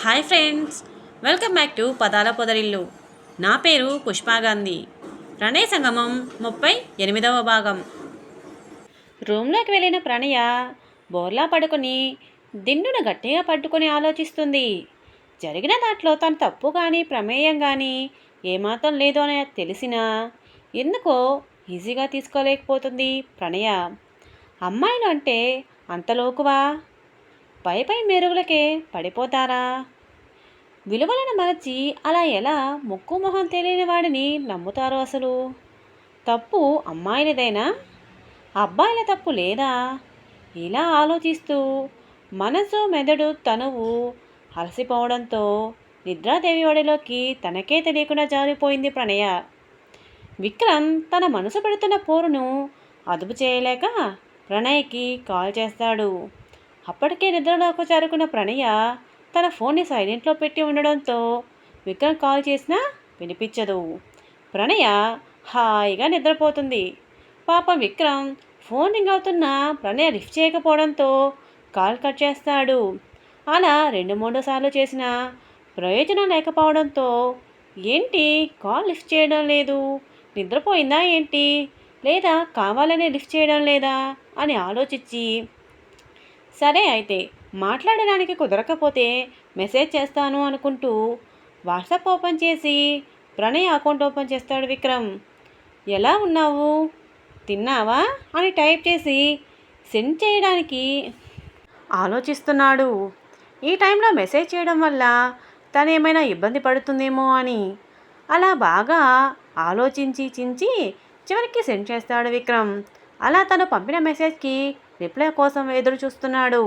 Hi friends welcome back to పదాల పొదరిల్లు. నా పేరు పుష్పాగాంధీ ప్రణయ సంగమం ముప్పై ఎనిమిదవ భాగం. రూమ్లోకి వెళ్ళిన ప్రణయ బోర్లా పడుకొని దిండును గట్టిగా పట్టుకొని ఆలోచిస్తుంది. జరిగిన దాంట్లో తను తప్పు కానీ ప్రమేయం కానీ ఏమాత్రం లేదో అని తెలిసినా ఎందుకో ఈజీగా తీసుకోలేకపోతుంది ప్రణయ. అమ్మాయిలు అంటే అంతలోకువా పై పై మెరుగులకే పడిపోతారా? విలువలను మరచి అలా ఎలా ముక్కు మొహం తెలియని వాడిని నమ్ముతారు అసలు? తప్పు అమ్మాయిలదేనా? అబ్బాయిల తప్పు లేదా? ఇలా ఆలోచిస్తూ మనసు మెదడు తనువు అలసిపోవడంతో నిద్రాదేవి ఒడిలోకి తనకే తెలియకుండా జారిపోయింది ప్రణయ. విక్రమ్ తన మనసు పెడుతున్న పోరును అదుపు చేయలేక ప్రణయ్కి కాల్ చేస్తాడు. అప్పటికే నిద్రలోకి చేరుకున్న ప్రణయ తన ఫోన్ని సైలెంట్లో పెట్టి ఉండడంతో విక్రమ్ కాల్ చేసినా వినిపించదు. ప్రణయ హాయిగా నిద్రపోతుంది. పాప విక్రమ్ ఫోన్ రింగ్ అవుతున్న ప్రణయ లిఫ్ట్ చేయకపోవడంతో కాల్ కట్ చేస్తాడు. అలా రెండు మూడు సార్లు చేసిన ప్రయోజనం లేకపోవడంతో ఏంటి కాల్ లిఫ్ట్ చేయడం లేదు? నిద్రపోయిందా ఏంటి? లేదా కావాలనే లిఫ్ట్ చేయడం లేదా? అని ఆలోచించి సరే అయితే మాట్లాడడానికి కుదరకపోతే మెసేజ్ చేస్తాను అనుకుంటూ వాట్సాప్ ఓపెన్ చేసి ప్రణయ్ అకౌంట్ ఓపెన్ చేస్తాడు విక్రమ్. ఎలా ఉన్నావు? తిన్నావా? అని టైప్ చేసి సెండ్ చేయడానికి ఆలోచిస్తున్నాడు. ఈ టైంలో మెసేజ్ చేయడం వల్ల తను ఏమైనా ఇబ్బంది పడుతుందేమో అని అలా బాగా ఆలోచించి చించి చివరికి సెండ్ చేస్తాడు విక్రమ్. అలా తను పంపిన మెసేజ్కి రిప్లై కోసం ఎదురు చూస్తున్నాడు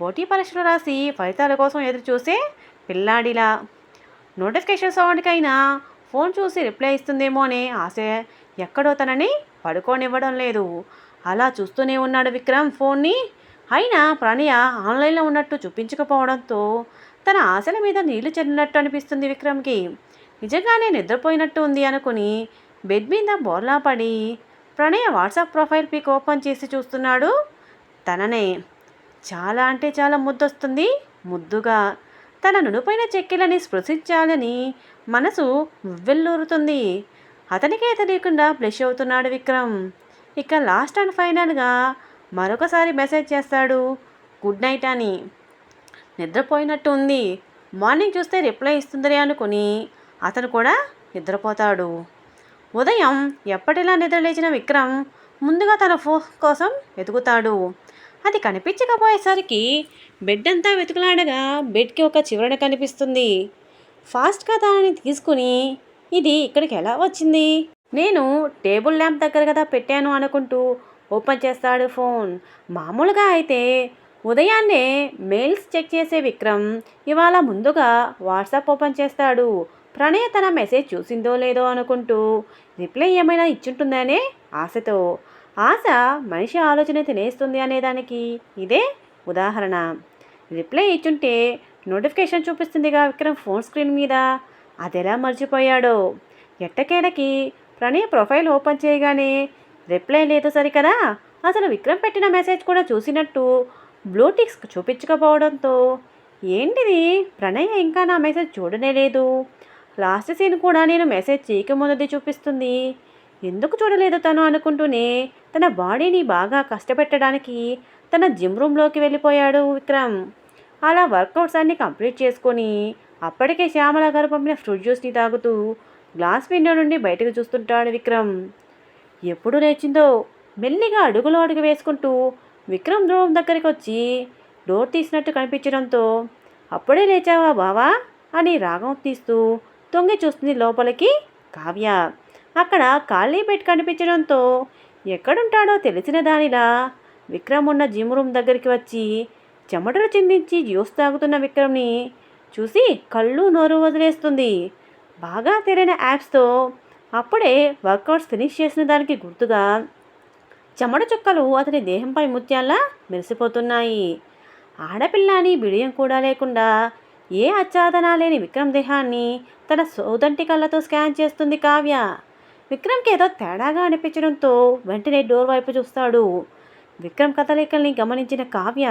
పోటీ పరీక్షలు రాసి ఫలితాల కోసం ఎదురు చూసే పిల్లాడిలా. నోటిఫికేషన్ సౌండ్కైనా ఫోన్ చూసి రిప్లై ఇస్తుందేమో అనే ఆశ ఎక్కడో తనని పడుకోనివ్వడం లేదు. అలా చూస్తూనే ఉన్నాడు విక్రమ్ ఫోన్ని. అయినా ప్రణయ ఆన్లైన్లో ఉన్నట్టు చూపించకపోవడంతో తన ఆశల మీద నీళ్ళు చెల్లినట్టు అనిపిస్తుంది విక్రమ్కి. నిజంగానే నిద్రపోయినట్టు ఉంది అనుకుని బెడ్ మీద బోర్లా పడి Pranay WhatsApp profile pic open చేసి చూస్తున్నాడు. తననే చాలా అంటే చాలా ముద్దొస్తుంది. ముద్దుగా తన నునుపైన చెక్కిలని స్పృశించాలని మనసు వెల్లూరుతుంది. అతనికే తెలియకుండా బ్లెష్ అవుతున్నాడు విక్రమ్. ఇక లాస్ట్ అండ్ ఫైనల్గా మరొకసారి మెసేజ్ చేస్తాడు. గుడ్ నైట్ అని. నిద్రపోయినట్టు ఉంది. మార్నింగ్ చూస్తే రిప్లై ఇస్తుందని అనుకుని అతను కూడా నిద్రపోతాడు. ఉదయం ఎప్పటిలా నిద్రలేచిన విక్రమ్ ముందుగా తన ఫోన్ కోసం వెతుకుతాడు. అది కనిపించకపోయేసరికి బెడ్ అంతా వెతుకులాడగా బెడ్కి ఒక చివరన కనిపిస్తుంది. ఫాస్ట్గా దానిని తీసుకుని ఇది ఇక్కడికి ఎలా వచ్చింది? నేను టేబుల్ ల్యాంప్ దగ్గర కదా పెట్టాను అనుకుంటూ ఓపెన్ చేస్తాడు ఫోన్. మామూలుగా అయితే ఉదయాన్నే మెయిల్స్ చెక్ చేసే విక్రమ్ ఇవాళ ముందుగా వాట్సాప్ ఓపెన్ చేస్తాడు. ప్రణయ తన మెసేజ్ చూసిందో లేదో అనుకుంటూ రిప్లై ఏమైనా ఇచ్చుంటుందనే ఆశతో. ఆశ మనిషి ఆలోచన తినేస్తుంది అనేదానికి ఇదే ఉదాహరణ. రిప్లై ఇచ్చుంటే నోటిఫికేషన్ చూపిస్తుందిగా విక్రమ్ ఫోన్ స్క్రీన్ మీద. అదెలా మర్చిపోయాడో? ఎట్టకేలకి ప్రణయ్ ప్రొఫైల్ ఓపెన్ చేయగానే రిప్లై లేదు సరికదా? అసలు విక్రమ్ పెట్టిన మెసేజ్ కూడా చూసినట్టు బ్లూటిక్స్ చూపించకపోవడంతో ఏంటిది? ప్రణయ్ ఇంకా నా మెసేజ్ చూడనే లేదు. లాస్ట్ సీన్ కూడా నేను మెసేజ్ చేయకమున్నది చూపిస్తుంది. ఎందుకు చూడలేదు తను అనుకుంటూనే తన బాడీని బాగా కష్టపెట్టడానికి తన జిమ్ రూమ్లోకి వెళ్ళిపోయాడు విక్రమ్. అలా వర్కౌట్స్ అన్ని కంప్లీట్ చేసుకొని అప్పటికే శ్యామల గారు పంపిన ఫ్రూట్ జ్యూస్ని తాగుతూ గ్లాస్ విండో నుండి బయటకు చూస్తుంటాడు విక్రమ్. ఎప్పుడు లేచిందో మెల్లిగా అడుగులో అడుగు వేసుకుంటూ విక్రమ్ రూమ్ దగ్గరికి వచ్చి డోర్ తీసినట్టు కనిపించడంతో అప్పుడే లేచావా బావా? అని రాగం తీస్తూ తొంగి చూస్తుంది లోపలికి కావ్య. అక్కడ ఖాళీ బెడ్ కనిపించడంతో ఎక్కడుంటాడో తెలిసిన దానిలా విక్రమ్ ఉన్న జిమ్ రూమ్ దగ్గరికి వచ్చి చెమటలు చిందించి జ్యూస్ తాగుతున్న విక్రమ్ని చూసి కళ్ళు నోరు వదిలేస్తుంది. బాగా తెరిన యాప్స్తో అప్పుడే వర్కౌట్స్ ఫినిష్ చేసిన దానికి గుర్తుగా చెమట చుక్కలు అతని దేహంపై ముత్యాల్లా మెరిసిపోతున్నాయి. ఆడపిల్ల అని బిడియం కూడా లేకుండా ఏ ఆచ్ఛాదన లేని విక్రమ్ దేహాన్ని తన సోదంటి కళ్ళతో స్కాన్ చేస్తుంది కావ్య. విక్రమ్కి ఏదో తేడాగా అనిపించడంతో వెంటనే డోర్ వైపు చూస్తాడు. విక్రమ్ కదలికల్ని గమనించిన కావ్య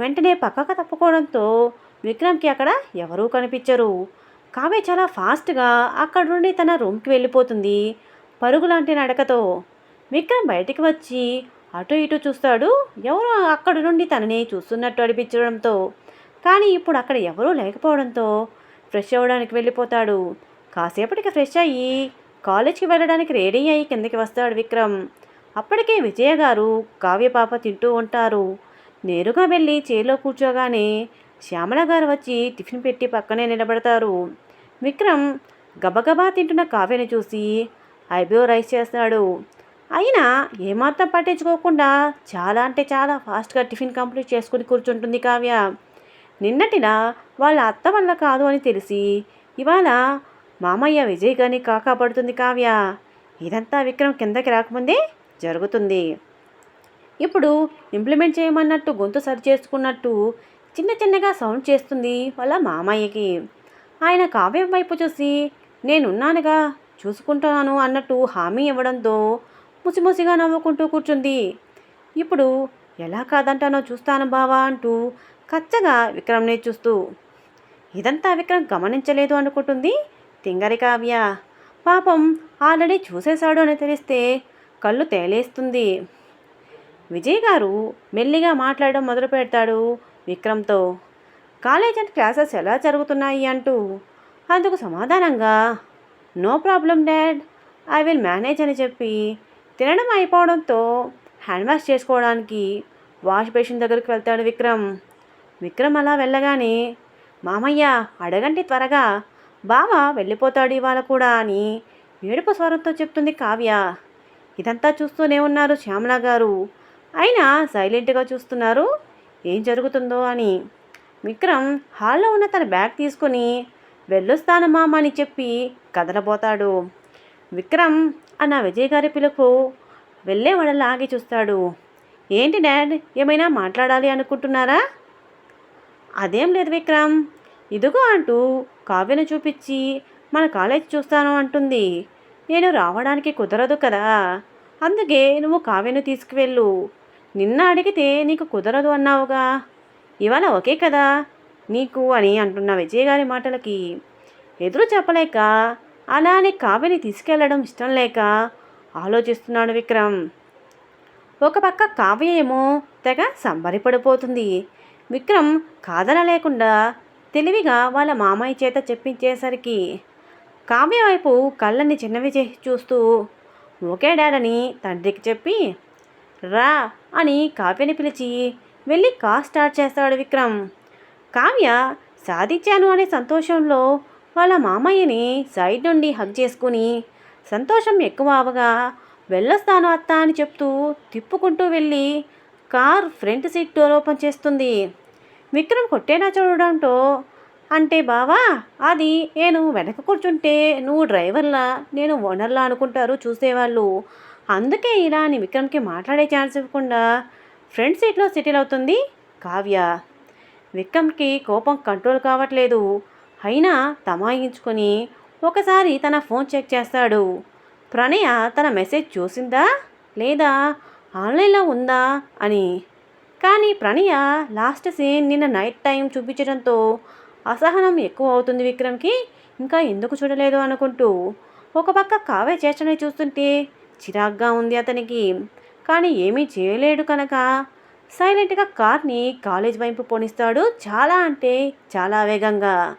వెంటనే పక్కకు తప్పుకోవడంతో విక్రమ్కి అక్కడ ఎవరూ కనిపించరు. కావ్య చాలా ఫాస్ట్గా అక్కడ నుండి తన రూమ్కి వెళ్ళిపోతుంది పరుగులాంటి నడకతో. విక్రమ్ బయటికి వచ్చి అటు ఇటు చూస్తాడు. ఎవరో అక్కడ నుండి తనని చూస్తున్నట్టు అనిపించడంతో. కానీ ఇప్పుడు అక్కడ ఎవరూ లేకపోవడంతో ఫ్రెష్ అవ్వడానికి వెళ్ళిపోతాడు. కాసేపటికి ఫ్రెష్ అయ్యి కాలేజ్కి వెళ్ళడానికి రెడీ అయ్యి కిందకి వస్తాడు విక్రమ్. అప్పటికే విజయ గారు కావ్య పాప తింటూ ఉంటారు. నేరుగా వెళ్ళి చేలో కూర్చోగానే శ్యామల గారు వచ్చి టిఫిన్ పెట్టి పక్కనే నిలబడతారు. విక్రమ్ గబగబా తింటున్న కావ్యని చూసి ఐబ్రో రైస్ చేస్తాడు. అయినా ఏమాత్రం పట్టించుకోకుండా చాలా అంటే చాలా ఫాస్ట్గా టిఫిన్ కంప్లీట్ చేసుకుని కూర్చుంటుంది కావ్య. నిన్నటిన వాళ్ళ అత్త వల్ల కాదు అని తెలిసి ఇవాళ మామయ్య విజయ్ గారిని కాకాపడుతుంది కావ్య. ఇదంతా విక్రమ్ కిందకి రాకముందే జరుగుతుంది. ఇప్పుడు ఇంప్లిమెంట్ చేయమన్నట్టు గొంతు సరి చేసుకున్నట్టు చిన్న చిన్నగా సౌండ్ చేస్తుంది వాళ్ళ మామయ్యకి. ఆయన కావ్యం వైపు చూసి నేనున్నానుగా చూసుకుంటాను అన్నట్టు హామీ ఇవ్వడంతో ముసిముసిగా నవ్వుకుంటూ కూర్చుంది. ఇప్పుడు ఎలా కాదంటానో చూస్తాను బావా అంటూ కచ్చగా విక్రమ్ని చూస్తూ ఇదంతా విక్రమ్ గమనించలేదు అనుకుంటుంది? తింగరి కావ్య. పాపం ఆల్రెడీ చూసేశాడు అని తెలిస్తే కళ్ళు తేలేస్తుంది. విజయ్ గారు మెల్లిగా మాట్లాడడం మొదలు పెడతాడు విక్రమ్తో. కాలేజ్ అండ్ క్లాసెస్ ఎలా జరుగుతున్నాయి? అంటూ అందుకు సమాధానంగా no problem dad. I will manage అని చెప్పి తినడం అయిపోవడంతో హ్యాండ్ వాష్ చేసుకోవడానికి వాష్ బేసిన్ దగ్గరికి వెళ్తాడు విక్రమ్. విక్రమ్ అలా వెళ్ళగానే మామయ్య అడగండి త్వరగా. బావ వెళ్ళిపోతాడు ఇవాళ కూడా అని ఏడుపు స్వరంతో చెప్తుంది కావ్య. ఇదంతా చూస్తూనే ఉన్నారు శ్యామల గారు. అయినా సైలెంట్గా చూస్తున్నారు. ఏం జరుగుతుందో అని. విక్రమ్ హాల్లో ఉన్న తన బ్యాగ్ తీసుకొని వెళ్ళొస్తాను మామ అని చెప్పి కదలబోతాడు. విక్రమ్ అన్న విజయ్ గారి పిలుపు వెళ్ళేవాడలా ఆగి చూస్తాడు. ఏంటి డాడ్ ఏమైనా మాట్లాడాలి అనుకుంటున్నారా? అదేం లేదు విక్రమ్. ఇదిగో అంటూ కావ్యను చూపించి మన కాలేజ్ చూస్తాను అంటుంది. నేను రావడానికి కుదరదు కదా. అందుకే నువ్వు కావ్యను తీసుకువెళ్ళు. నిన్న అడిగితే నీకు కుదరదు అన్నావుగా. ఇవాళ ఓకే కదా. నీకు అని అంటున్న విజయ్ గారి మాటలకి ఎదురు చెప్పలేక అలానే కావ్యని తీసుకెళ్ళడం ఇష్టం లేక ఆలోచిస్తున్నాడు విక్రమ్. ఒక పక్క కావ్య ఏమో తెగ సంబరిపడిపోతుంది. విక్రమ్ కాదనలేకుండా తెలివిగా వాళ్ళ మామయ్య చేత చెప్పించేసరికి కావ్య వైపు కళ్ళని చిన్నవి చేసి చూస్తూ ఓకే డాడని తండ్రికి చెప్పి రా అని కావ్యని పిలిచి వెళ్ళి కార్ స్టార్ట్ చేస్తాడు విక్రమ్. కావ్య సాధించాను అనే సంతోషంలో వాళ్ళ మామయ్యని సైడ్ నుండి హగ్ చేసుకుని సంతోషం ఎక్కువ అవగా వెళ్ళొస్తాను అత్త అని చెప్తూ తిప్పుకుంటూ వెళ్ళి car front seat door open చేస్తుంది. విక్రమ్ కొట్టేనా చూడడంతో అంటే బావా అది నేను వెనక కూర్చుంటే నువ్వు డ్రైవర్లా నేను ఓనర్లా అనుకుంటారు చూసేవాళ్ళు. అందుకే ఇలా అని విక్రమ్కి మాట్లాడే ఛాన్స్ ఇవ్వకుండా ఫ్రంట్ సీట్లో సెటిల్ అవుతుంది కావ్య. విక్రమ్కి కోపం కంట్రోల్ కావట్లేదు. అయినా తమాయించుకొని ఒకసారి తన ఫోన్ చెక్ చేస్తాడు. ప్రణయ తన మెసేజ్ చూసిందా? లేదా ఆన్లైన్లో ఉందా అని. కానీ ప్రణయ లాస్ట్ సీన్ నిన్న నైట్ టైం చూపించడంతో అసహనం ఎక్కువ అవుతుంది విక్రమ్కి. ఇంకా ఎందుకు చూడలేదు అనుకుంటూ ఒక పక్క కావ్య చేష్టని చూస్తుంటే చిరాగ్గా ఉంది అతనికి. కానీ ఏమీ చేయలేడు కనుక సైలెంట్గా కార్ని కాలేజ్ వైపు పోనిస్తాడు చాలా అంటే చాలా వేగంగా.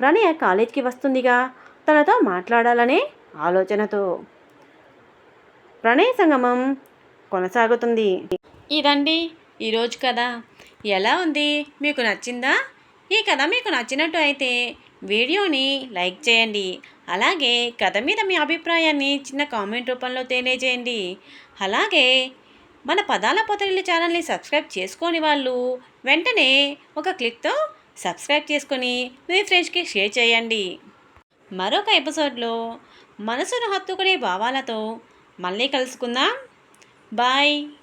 ప్రణయ కాలేజ్కి వస్తుందిగా తనతో మాట్లాడాలనే ఆలోచనతో. ప్రణయ సంగమం కొనసాగుతుంది. ఇదండి ఈరోజు కథ. ఎలా ఉంది? మీకు నచ్చిందా? ఈ కథ మీకు నచ్చినట్టు అయితే వీడియోని లైక్ చేయండి. అలాగే కథ మీద మీ అభిప్రాయాన్ని చిన్న కామెంట్ రూపంలో తెలియజేయండి. అలాగే మన పదాల పొతరిల్లు ఛానల్ని సబ్స్క్రైబ్ చేసుకోని వాళ్ళు వెంటనే ఒక క్లిక్తో సబ్స్క్రైబ్ చేసుకొని మీ ఫ్రెండ్స్కి షేర్ చేయండి. మరొక ఎపిసోడ్లో మనసును హత్తుకునే భావాలతో మళ్ళీ కలుసుకుందాం. Bye.